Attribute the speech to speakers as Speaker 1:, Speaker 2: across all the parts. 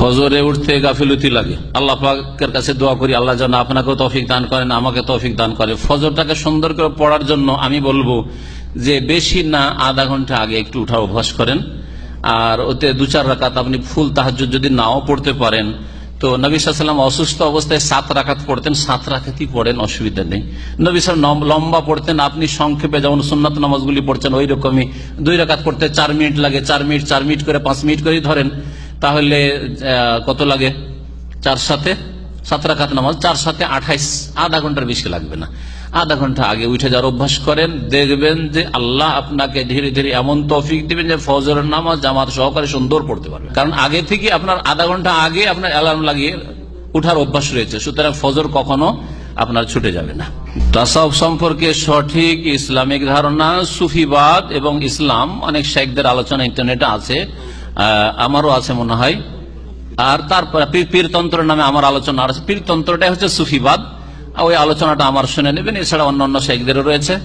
Speaker 1: ফজরে উঠতে গাফিলতি লাগে। আল্লাহ পাকের কাছে দোয়া করি, আল্লাহ যেন আপনাকেও তৌফিক দান করেন, আমাকে তৌফিক দান করে। ফজরটাকে সুন্দর করে পড়ার জন্য আমি বলব যে বেশি না, আধা ঘণ্টা আগে একটু উঠা অভ্যাস করেন। আর ওতে দু চার রাকাত আপনি ফুল তাহাজ যদি নাও পড়তে পারেন, তো নবী সাল্লাম অসুস্থ অবস্থায় সাত রাকাত পড়তেন, সাত রাকাতই পড়েন, অসুবিধা নেই। নবী সাল্লাম লম্বা পড়তেন, আপনি সংক্ষেপে যেমন সুন্নাত নামাজগুলি পড়ছেন ওই রকমই দুই রাকাত পড়তে চার মিনিট লাগে, চার মিনিট চার মিনিট করে, পাঁচ মিনিট করেই ধরেন। তাহলে কত লাগে? চার সাথে? সাত রাকাত নামাজ, চার সাথে আঠাইশ। আধা ঘণ্টার বেশি লাগবে না। আধা ঘণ্টা আগে উঠে যাওয়ার অভ্যাস করেন, দেখবেন যে আল্লাহ আপনাকে ধীরে ধীরে এমন তৌফিক দিবেন যে ফজরের নামাজ জামাত সহকারে সুন্দর পড়তে পারবে। কারণ আগে থেকে আপনার আধা ঘণ্টা আগে আপনার অ্যালার্ম লাগিয়ে উঠার অভ্যাস রয়েছে। সুতরাং ফজর কখনো আপনার ছুটে যাবে না। তাসাউফ সম্পর্কে সঠিক ইসলামিক ধারণা, সুফিবাদ এবং ইসলাম, অনেক শেখদের আলোচনা ইন্টারনেটে আছে। আমারও আছে মনে হয়। আর তারপরে পীর- পীরতন্ত্র নামে আমার আলোচনা আছে। পীরতন্ত্রটাই হচ্ছে সুফিবাদ। ওই আলোচনাটা আমার শুনে নেবেন। এছাড়া অন্য অন্য শেখদেরও রয়েছে।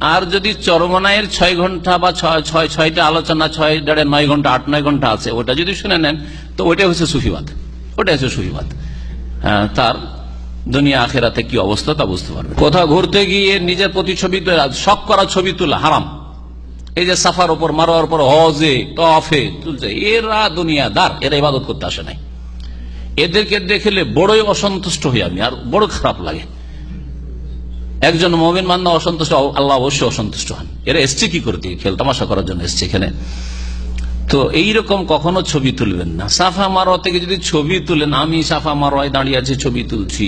Speaker 1: আর যদি চরমনায়ের ছয় ঘণ্টা বা ছয় ছয় ছয়টা আলোচনা ছয় দেড়ে নয় ঘণ্টা আট নয় ঘণ্টা আছে ওটা যদি শুনে নেন তো ওইটাই হচ্ছে সুফিবাদ। ওটাই হচ্ছে সুফিবাদ। হ্যাঁ, তার দুনিয়া আখেরাতে কি অবস্থা তা বুঝতে পারবে কোথাও ঘুরতে গিয়ে নিজের প্রতি ছবি তোলা শখ করা ছবি তোলা হারাম। এই যে সাফার উপর, মারোয়ার উপর হজে, তফে তুলছে, এরা দুনিয়াদার, এরা ইবাদত করতে আসে নাই। এদেরকে দেখলে বড়ই অসন্তুষ্ট হই আমি, আর বড় খারাপ লাগে। একজন মমিন মান্না অসন্তুষ্ট, আল্লাহ অবশ্যই অসন্তুষ্ট হন। এরা এসছে কি করতে খেল তামাশা করার জন্য এসছে এখানে। তো এইরকম কখনো ছবি তুলবেন না। সাফা মারোয়া থেকে যদি ছবি তুলেন, আমি সাফা মারোয়ায় দাঁড়িয়ে আছি, ছবি তুলছি।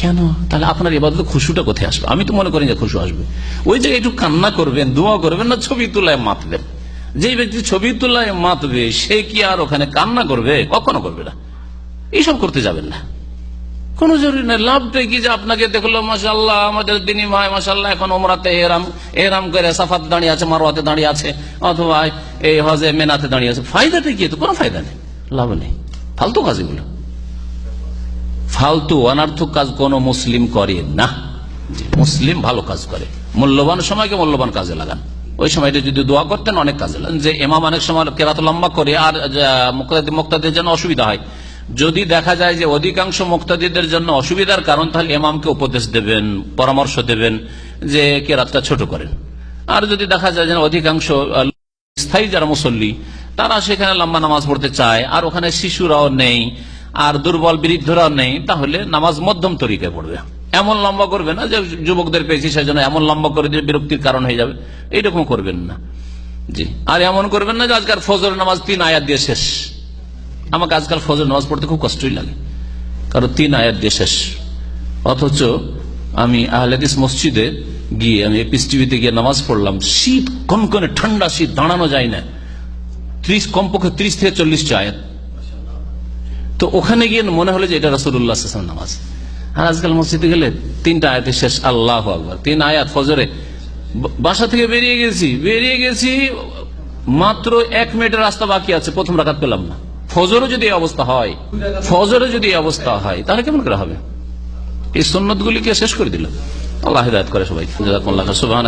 Speaker 1: কেন? তাহলে আপনার এবার খুশুটা কোথায় আসবে? আমি তো মনে করি যে খুশু আসবে। ওই জায়গায় একটু কান্না করবেন, দোয়া করবেন না ছবি তুলায় মাতবেন যেই ব্যক্তি ছবি তুলায় মাতবে সে কি আর ওখানে কান্না করবে? কখনো করবে না। এইসব করতে যাবেন না। কোন জরুরি নেই লাভটাই কি যে আপনাকে দেখল মাসাল্লাহ আমাদের দিনী ভাই মাসাল্লাহ এখন ওমরাতে এরাম এরাম করে সাফাতে দাঁড়িয়ে আছে মারোয়াতে দাঁড়িয়ে আছে, অথবা এই হজে মেনাতে দাঁড়িয়ে আছে। ফায়দাটা কি তো কোনো ফায়দা নেই, লাভ নেই। ফালতু কাজ এগুলো ফালতু, অনার্থক কাজ কোন মুসলিম করে না। মুসলিম ভালো কাজ করে। মূল্যবান সময়কে মূল্যবান কাজে লাগান। ওই সময়টা যদি দোয়া করতেন, অনেক কাজে লাগান। যে এমাম অনেক সময় কেরাত লম্বা করে আর মুক্তাদের জন্য অসুবিধা হয়। যদি দেখা যায় যে অধিকাংশ মুক্তাদিদের জন্য অসুবিধার কারণ, তাহলে এমামকে উপদেশ দেবেন, পরামর্শ দেবেন যে কেরাতটা ছোট করেন। আর যদি দেখা যায় যে অধিকাংশ স্থায়ী যারা মুসল্লি, তারা সেখানে লম্বা নামাজ পড়তে চায়, আর ওখানে শিশুরাও নেই আর দুর্বল বৃদ্ধরাও নেই, তাহলে নামাজ মধ্যম তরিকায় পড়বে। এমন লম্বা করবে না যে যুবকদের পেয়েছি সেজন্য এমন লম্বা করে দিয়ে বিরক্তির কারণ হয়ে যাবে। এইরকম করবেন না। জি। আর এমন করবেন না যে আজকাল ফজর নামাজ তিন আয়াত দিয়ে শেষ। আমাকে আজকাল ফজর নামাজ পড়তে খুব কষ্টই লাগে। কারণ তিন আয়াত দিয়ে শেষ। অথচ আমি আহলেদিস মসজিদে গিয়ে আমি এপিস টিভিতে গিয়ে নামাজ পড়লাম, শীত কনকনে, ঠান্ডা শীত, দাঁড়ানো যায় না। ত্রিশ, কমপক্ষে ত্রিশ থেকে চল্লিশটা আয়াত। তো ওখানে গিয়ে মনে হলো যে এটা রসুল্লাহ নামাজ। আর আজকাল মসজিদে গেলে তিনটা আয়াতে শেষ, আল্লাহ আকবর। তিন আয়াত ফজরে। বাসা থেকে বেরিয়ে গেছি বেরিয়ে গেছি, মাত্র এক মিনিটের রাস্তা বাকি আছে, প্রথম রাখাত পেলাম না। ফজরও যদি অবস্থা হয় ফজরে যদি অবস্থা হয়, তাহলে কেমন করে হবে? এই সন্ন্যত গুলিকে শেষ করে দিল আল্লাহ হিদায়ত করে সবাই সুবাহ